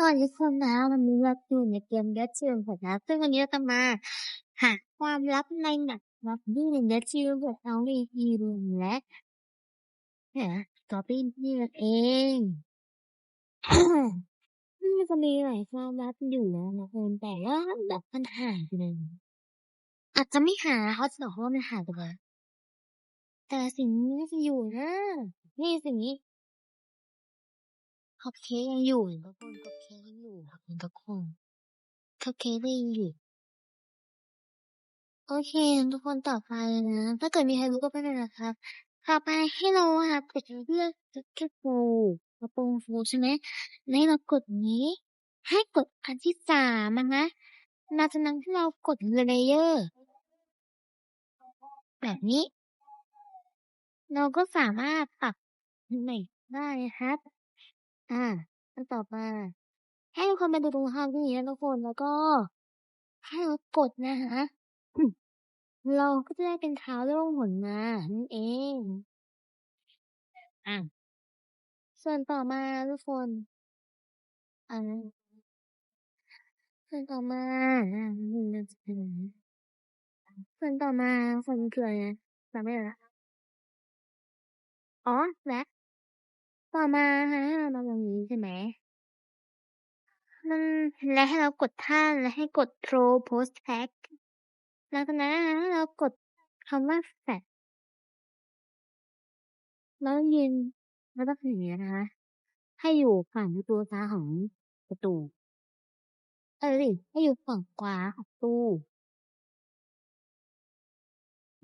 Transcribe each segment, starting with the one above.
สวัสดีคนนะวันนี้เราอยู่ในเกมเดชิลผมนะซึ่งวันนี้เราจะมาหาความลับในหนังลับที่ในเดชิลบทเอาวีพีรูมและเนี่ยต่อไปนี่นั่เองมันจะมีหลายความลับอยู่แล้วนะคนแต่ว่าแบบมันหายไปเลยอาจจะไม่หาเขาจะบอกว่ามันหายไปเลยแต่สิ่งนี้จะอยู่นะนี่สิ่งนี้ คัพเค้กยังอยู่ทุกคนคัพเค้กยังอยู่ครับทุกคนคัพเค้กยังอยู่โอเค ทุกคนต่อไปนะ ถ้าเกิดมีใครรู้ก็ไม่เป็นไรนะครับต่อไปให้เราครับกดเลือกจักรฟูกระโปรงฟูใช่ไหมให้เรากดนี้ ให้กดอันที่สามนะหลังจากนั้นที่เรากดเลเยอร์แบบนี้ เราก็สามารถปรับใหม่ได้นะครับ อ่า อันต่อมา ให้ทุกคนมาดูตรงภาพนี้นะทุกคน แล้วก็ให้เรากดนะคะอืมเราก็จะได้เป็นเท้าโล่งหนมานั่นเอง อะ ส่วนต่อมาทุกคนอ่าส่วนต่อมาอ่าส่วนต่อมาคนคืออะไรนะจำไม่ได้ละอ๋อและ ต่อมาฮะให้เรามาตรงนี้ใช่ไหมมันและให้เรากดท่าและให้กด throw post tag หลังจากนั้นนะคะให้เรากดคำว่า set แล้วยืนแล้วก็อย่างนี้นะคะ ให้อยู่ฝั่งประตูซ้ายของประตูเออดิให้อยู่ฝั่งขวาของประตู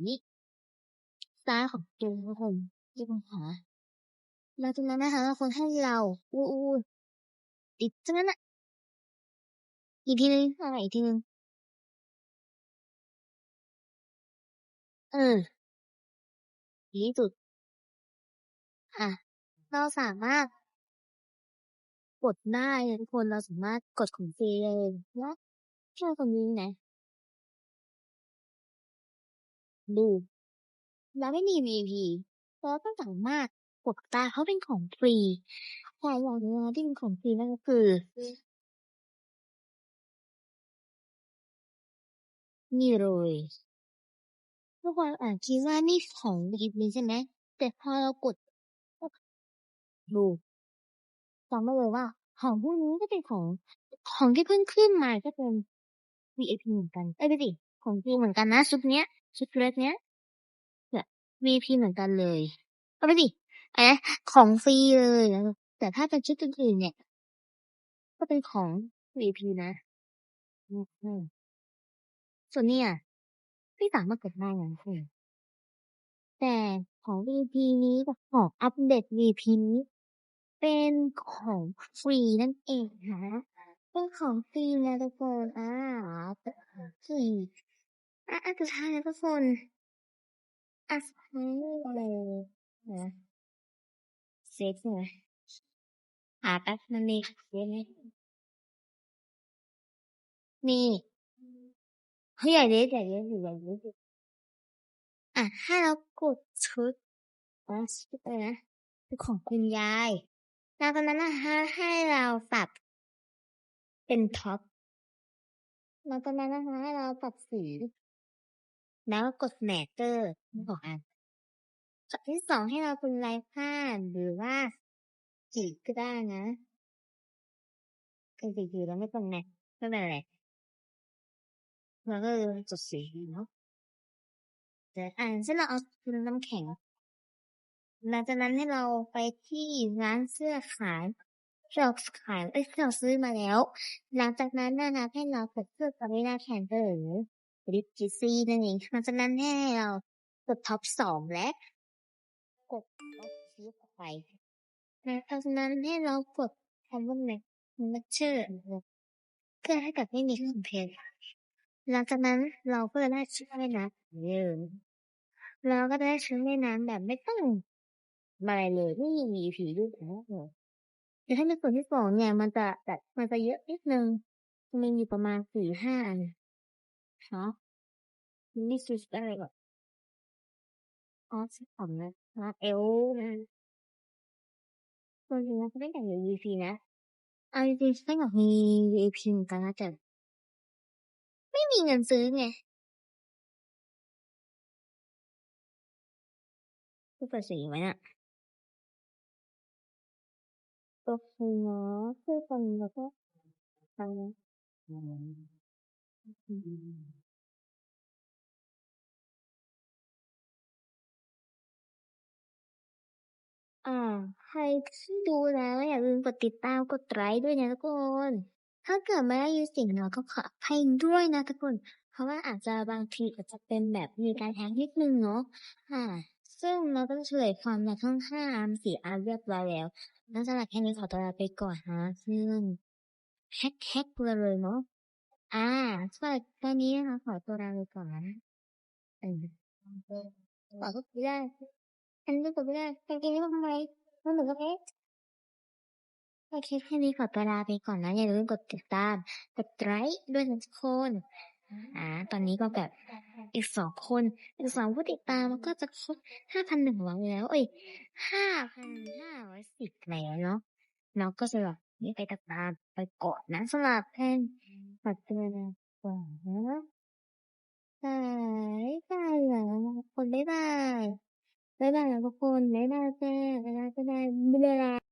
นี่ซ้ายของประตูทุกคนที่ตรงขวา หลังจากนั้นนะคะคนให้เราอู้อู้ติดจังนั้นอะ อีกทีนึงอะไรอีกทีนึงเออดีที่สุดอะ เราสามารถ กดได้ทุกคนเราสามารถกดของฟรีเลยนะแค่คนนี้นะดูเราไม่มี VIP เราก็สามารถ กดได้เพราะเป็นของฟรีแต่อย่างหนึงนะที่เป็นของฟรีนั่นก็คือ นี่เลยทุกคนอาจคิดว่านี่ของ VIP ใช่ไหมแต่พอเรากดดูจำไว้เลยว่า ของพวกนี้ก็เป็นของของที่เพิ่งขึ้นมาก็เป็น VIP เหมือนกันเอ้ยไม่สิของฟรีเหมือนกันนะชุดเนี้ยชุดเดรสเนี้ยเนี่ย VIP เหมือนกันเลยเอาไปสิ อันนี้ของฟรีเลย แต่ถ้าเป็นชุดอื่นๆเนี่ย ก็เป็นของ VIP นะส่วนเนี่ยไม่สามารถกดได้นะทุกคนแต่ของ VIP นี้กับของอัปเดต VIP นี้เป็นของฟรีนั่นเองนะเป็นของฟรีนะทุกคนอ่าเป็นของฟรีอะอะสุดท้ายนะทุกคนอะสุดท้ายเลยนะ เซฟใช่ไหมหาแป๊บนึงนี่เซฟไหมนี่เฮ้ยใหญ่เลยใหญ่เลยใหญ่เลยอะให้เรากดชุดอะชุดอะไรนะคือของคุณยายหลังจากนั้นนะคะให้เราปรับเป็นท็อปหลังจากนั้นนะคะให้เราปรับสี แล้วก็กดแมทเตอร์ทั้งสองอัน อันที่สองให้เราเป็นลายผ้าหรือว่าสีก็ได้นะคือสีคือเราไม่ต้องแมทไม่เป็นไรเราก็จดสีเนาะแต่อ่านเช่นเราเอาเป็นน้ำแข็งหลังจากนั้นให้เราไปที่ร้านเสื้อขายเราขายเอ้ยเราซื้อมาแล้ว หลังจากนั้นนะคะให้เรากดเสื้อกับเวลาแข่งหรือริปจิซี่นั่นเองหลังจากนั้นให้เรากดท็อปสองและ กดท็อปชี้ออกไปหลังจากนั้นให้เรากดคำว่าแม็กแม็กเชอร์เพื่อให้กับไม่มีคอมเพลนหลังจากนั้นเราก็จะได้ชุดว่ายน้ำเดิมเราก็จะได้ชุดว่ายน้ำแบบไม่ต้องอะไรเลยไม่มีผีด้วยนะแต่ถ้าในส่วนที่สองเนี่ยมันจะแบบมันจะเยอะนิดนึงมันมีประมาณสี่ห้าอันเนาะนี่ชุดอะไรก่อน อ๋อชุดของนะนะเอลนะส่วนจริงแล้วก็ได้แต่อยู่ EP นะเอาจริงๆฉันก็อยากมี VIP เหมือนกันนะแต่ไม่มีเงินซื้อไงพูดภาษีไหมน่ะโอเคเนาะพูดกันแล้วก็ฟัง อ่า ใครที่ดูแล้วอย่าลืมกดติดตามกดไลค์ด้วยนะทุกคน ถ้าเกิดไม่ได้ยินเสียงเราก็ขออภัยด้วยนะทุกคน เพราะว่าอาจจะบางทีอาจจะเป็นแบบมีการแฮกนิดนึงเนาะอ่า ซึ่งเราก็เฉลยความในทั้งห้าอันสี่อันเรียบร้อยแล้วแล้วสำหรับแค่นี้ขอตัวลาไปก่อนนะซึ่งแฮกแฮกเลยเนาะอ่าสำหรับแค่นี้นะคะขอตัวลาไปก่อนนะเออขอก็ได้ อันนี้ก็ไม่ได้กางเกงนี้มาทำไมมันเหมือนกับเอ๊ะโอเคแค่นี้ขอตัวลาไปก่อนนะ อย่าลืมกดติดตาม กดไลค์ด้วยนะทุกคน อ่า ตอนนี้ก็แบบอีกสองคน อีกสองผู้ติดตามันก็จะครบห้าพันหนึ่งร้อยแล้ว เอ้ยห้าพันห้าร้อยสิบแล้วเนาะเราก็จะแบบนี่ไปติดตามไปก่อนะสำหรับแพนขอตัวลาก่อนนะบายบายแล้วทุกคน บ๊ายบายบ๊ายบายนะทุกคน บ๊ายบายจ้าบ๊ายบายบ๊ายบายบ๊ายบาย